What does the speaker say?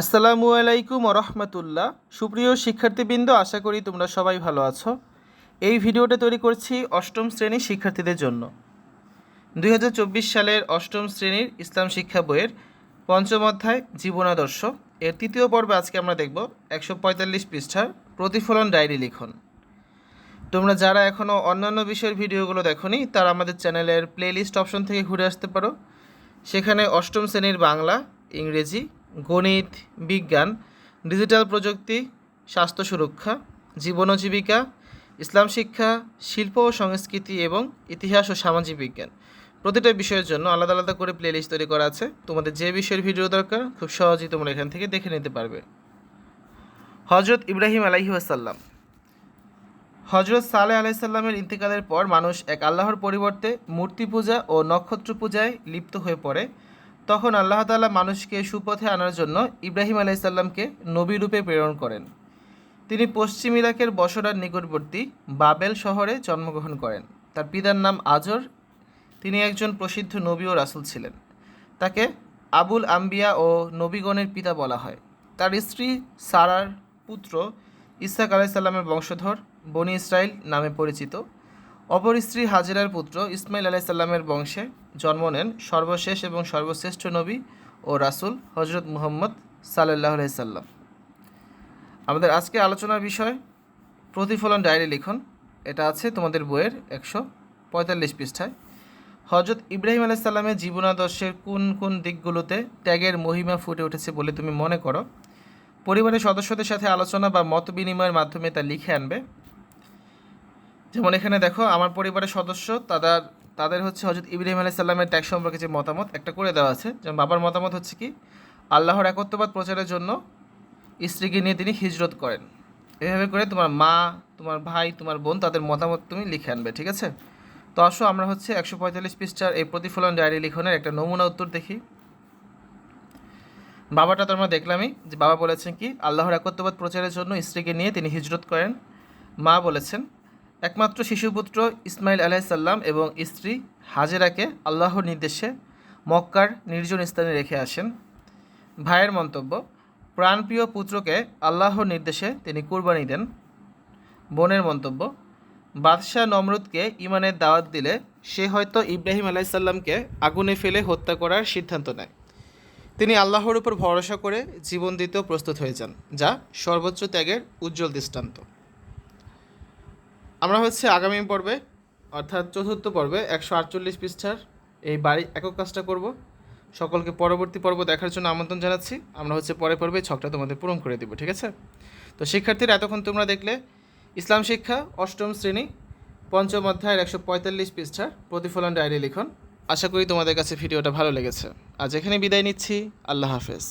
আসসালামু আলাইকুম রহমতুল্লাহ সুপ্রিয় শিক্ষার্থীবৃন্দ, আশা করি তোমরা সবাই ভালো আছো। এই ভিডিওটা তৈরি করছি অষ্টম শ্রেণির শিক্ষার্থীদের জন্য। দু হাজার চব্বিশ সালের অষ্টম শ্রেণির ইসলাম শিক্ষা বইয়ের পঞ্চম অধ্যায়, জীবনাদর্শ। এর তৃতীয় পর্বে আজকে আমরা দেখব একশো পঁয়তাল্লিশ পৃষ্ঠার প্রতিফলন ডায়েরি লিখন। তোমরা যারা এখনও অন্যান্য বিষয়ের ভিডিওগুলো দেখোনি, তারা আমাদের চ্যানেলের প্লেলিস্ট অপশন থেকে ঘুরে আসতে পারো। সেখানে অষ্টম শ্রেণির বাংলা, ইংরেজি গণিত, বিজ্ঞান, ডিজিটাল প্রযুক্তি, স্বাস্থ্য সুরক্ষা, জীবন ও জীবিকা, ইসলাম শিক্ষা, শিল্প ও সংস্কৃতি এবং ইতিহাস ও সামাজিক বিজ্ঞান। প্রতিটা বিষয়ের জন্য আলাদা আলাদা করে প্লেলিস্ট তৈরি করা আছে। তোমাদের যে বিষয়ের ভিডিও দরকার, খুব সহজেই তোমরা এখান থেকে দেখে নিতে পারবে। হজরত ইব্রাহিম আলাইহি আসাল্লাম হজরত সালেহ আলাইসাল্লামের ইন্তেকালের পর মানুষ এক আল্লাহর পরিবর্তে মূর্তি পূজা ও নক্ষত্র পূজায় লিপ্ত হয়ে পড়ে। তখন আল্লাহ তাআলা মানুষকে সুপথে আনার জন্য ইব্রাহিম আলাইসাল্লামকে নবী রূপে প্রেরণ করেন। তিনি পশ্চিম ইরাকের বসরার নিকটবর্তী বাবেল শহরে জন্মগ্রহণ করেন। তার পিতার নাম আজর। তিনি একজন প্রসিদ্ধ নবী ও রাসুল ছিলেন। তাকে আবুল আম্বিয়া ও নবীগণের পিতা বলা হয়। তার স্ত্রী সারার পুত্র ইসাক আলাইসাল্লামের বংশধর বনি ইসরাইল নামে পরিচিত। অপর স্ত্রী হাজেরার পুত্র ইসমাইল আলাইসাল্লামের বংশে জন্ম নেন সর্বশেষ এবং সর্বশ্রেষ্ঠ নবী ও রাসূল হজরত মুহম্মদ সাল্লাহ আলাইসাল্লাম আমাদের আজকে আলোচনার বিষয় প্রতিফলন ডায়েরি লিখন। এটা আছে তোমাদের বইয়ের একশো পঁয়তাল্লিশ পৃষ্ঠায়। হজরত ইব্রাহিম আলাইসাল্লামের জীবনাদর্শের কোন কোন দিকগুলোতে ত্যাগের মহিমা ফুটে উঠেছে বলে তুমি মনে করো? পরিবারের সদস্যদের সাথে আলোচনা বা মত বিনিময়ের মাধ্যমে তা লিখে আনবে। যেমন এখানে দেখো, আমার পরিবারের সদস্য, তাদের তাদের হচ্ছে হজরত ইব্রাহিম আলাইসাল্লামের ত্যাগ সম্পর্কে যে মতামত, একটা করে দেওয়া আছে। যেমন বাবার মতামত হচ্ছে কি, আল্লাহর একত্ববাদ প্রচারের জন্য স্ত্রীকে নিয়ে তিনি হিজরত করেন। এভাবে করে তোমার মা, তোমার ভাই, তোমার বোন, তাদের মতামত তুমি লিখে আনবে, ঠিক আছে? তো আসো, আমরা হচ্ছে একশো পঁয়তাল্লিশ পৃষ্ঠার এই প্রতিফলন ডায়েরি লিখনের একটা নমুনা উত্তর দেখি। বাবাটা তো আমরা দেখলামই, যে বাবা বলেছেন কি, আল্লাহর একত্ববাদ প্রচারের জন্য স্ত্রীকে নিয়ে তিনি হিজরত করেন। মা বলেছেন একমাত্র শিশুপুত্র ইসমাইল আলাইসাল্লাম এবং স্ত্রী হাজেরাকে আল্লাহর নির্দেশে মক্কার নির্জন স্থানে রেখে আসেন। ভাইয়ের মন্তব্য, প্রাণপ্রিয় পুত্রকে আল্লাহর নির্দেশে তিনি কুরবানি দেন। বোনের মন্তব্য, বাদশাহ নমরুদকে ইমানের দাওয়াত দিলে সে হয়তো ইব্রাহিম আলাইসাল্লামকে আগুনে ফেলে হত্যা করার সিদ্ধান্ত নেয়। তিনি আল্লাহর উপর ভরসা করে জীবন দিতেও প্রস্তুত হয়ে যান, যা সর্বোচ্চ ত্যাগের উজ্জ্বল দৃষ্টান্ত। আমরা হচ্ছে আগামী পর্বে, অর্থাৎ চতুর্থ পর্বে, একশো আটচল্লিশ পৃষ্ঠার এই বাড়ি একক কাজটা করব। সকলকে পরবর্তী পর্ব দেখার জন্য আমন্ত্রণ জানাচ্ছি। আমরা হচ্ছে পরে পর্বে ছকটা তোমাদের পূরণ করে দেবো, ঠিক আছে? তো শিক্ষার্থীরা, এতক্ষণ তোমরা দেখলে, ইসলাম শিক্ষা, অষ্টম শ্রেণি, পঞ্চম অধ্যায়ের একশো পঁয়তাল্লিশ পৃষ্ঠা প্রতিফলন ডায়েরি লিখন। আশা করি তোমাদের কাছে ভিডিওটা ভালো লেগেছে। আজ এখানে বিদায় নিচ্ছি। আল্লাহ হাফেজ।